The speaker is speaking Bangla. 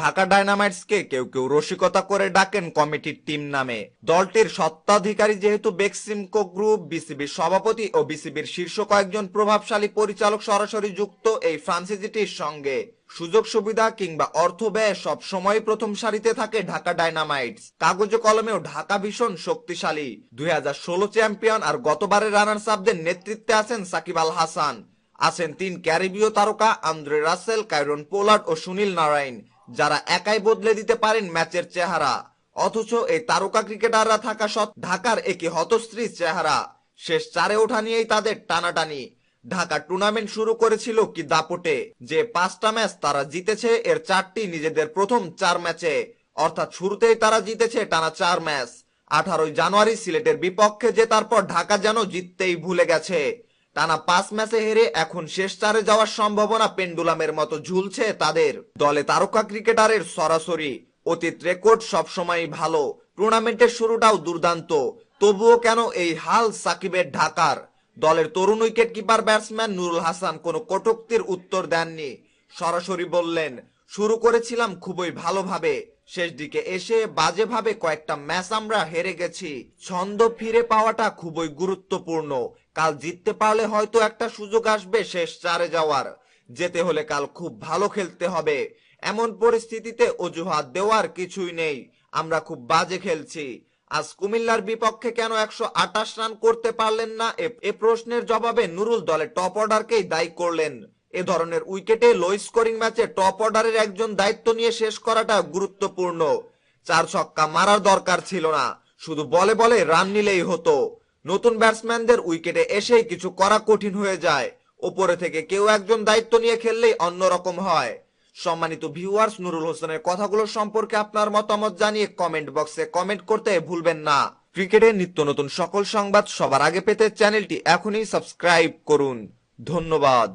ঢাকা ডায়নামাইটসকে কেউ কেউ রসিকতা করে ডাকেন কমিটির টিম নামে। দলটির সত্ত্বাধিকারী যেহেতু বেক্সিমকো গ্রুপ, বিসিবির সভাপতি ও বিসিবির শীর্ষ কয়েকজন প্রভাবশালী পরিচালক সরাসরি যুক্ত এই ফ্রান্সিজিটির সঙ্গে। সুযোগ সুবিধা কিংবা অর্থ ব্যয় সব সময় প্রথম সারিতে থাকে ঢাকা ডায়নামাইটস। কাগজে কলমেও ঢাকা ভীষণ শক্তিশালী। দুই হাজার ষোলো চ্যাম্পিয়ন আর গতবারের রানার্স আপদের নেতৃত্বে আছেন সাকিব আল হাসান। আছেন তিন ক্যারিবীয় তারকা আন্দ্রে রাসেল কাইরন পোলার্ড ও সুনীল নারায়ণ। যারা একাই বদলে দিতে পারেন ম্যাচের চেহারা। অথচ এই তারকা ক্রিকেটাররা থাকা সত্ত্বেও ঢাকার একই হতশ্রী চেহারা। শেষ চারে ওঠা নিয়েই তাদের টানাটানি। ঢাকা টুর্নামেন্ট শুরু করেছিল কি দাপটে। যে পাঁচটা ম্যাচ তারা জিতেছে, এর চারটি নিজেদের প্রথম চার ম্যাচে। অর্থাৎ শুরুতেই তারা জিতেছে টানা চার ম্যাচ। আঠারোই জানুয়ারি সিলেটের বিপক্ষে জেতার পর ঢাকা যেন জিততেই ভুলে গেছে। টানা পাঁচ ম্যাচে হেরে এখন শেষ চারে যাওয়ার সম্ভাবনা পেন্ডুলামের মতো ঝুলছে তাদের। দলে তারকা ক্রিকেটারের সরাসরি অতীত রেকর্ড সবসময় ভালো। টুর্নামেন্টের শুরুটাও দুর্দান্ত। তবুও কেন এই হাল সাকিবের ঢাকার? দলের তরুণ wicket keeper batsman Nurul Hasan কোনো কটুক্তির উত্তর দেননি। সরাসরি বললেন, শুরু করেছিলাম খুবই ভালোভাবে। শেষ দিকে এসে বাজেভাবে কয়েকটা ম্যাচ আমরা হেরে গেছি। ছন্দ ফিরে পাওয়াটা খুবই গুরুত্বপূর্ণ। কাল জিততে পারলে হয়তো একটা সুযোগ আসবে শেষ চারে যাওয়ার। যেতে হলে কাল খুব ভালো খেলতে হবে। এমন পরিস্থিতিতে অজুহাত দেওয়ার কিছুই নেই। আমরা খুব বাজে খেলছি। আজ কুমিল্লার বিপক্ষে কেন একশো আটাশ রান করতে পারলেন না? এ- এ প্রশ্নের জবাবে নুরুল দলে টপ অর্ডারকেই দায়ী করলেন। এ ধরনের উইকেটে লো স্কোরিং ম্যাচে টপ অর্ডারের একজন দায়িত্ব নিয়ে শেষ করাটা গুরুত্বপূর্ণ। চার ছক্কা মারার দরকার ছিল না, শুধু বলে বলে রান নিলেই হতো। নতুন ব্যাটসম্যানদের উইকেটে এসেই কিছু করা কঠিন হয়ে যায়। ওপরে থেকে কেউ একজন দায়িত্ব নিয়ে খেললেই অন্যরকম হয়। সম্মানিত ভিউয়ার্স, নুরুল হোসেনের কথাগুলো সম্পর্কে আপনার মতামত জানিয়ে কমেন্ট বক্সে কমেন্ট করতে ভুলবেন না। ক্রিকেটের নিত্য নতুন সকল সংবাদ সবার আগে পেতে চ্যানেলটি এখনই সাবস্ক্রাইব করুন। ধন্যবাদ।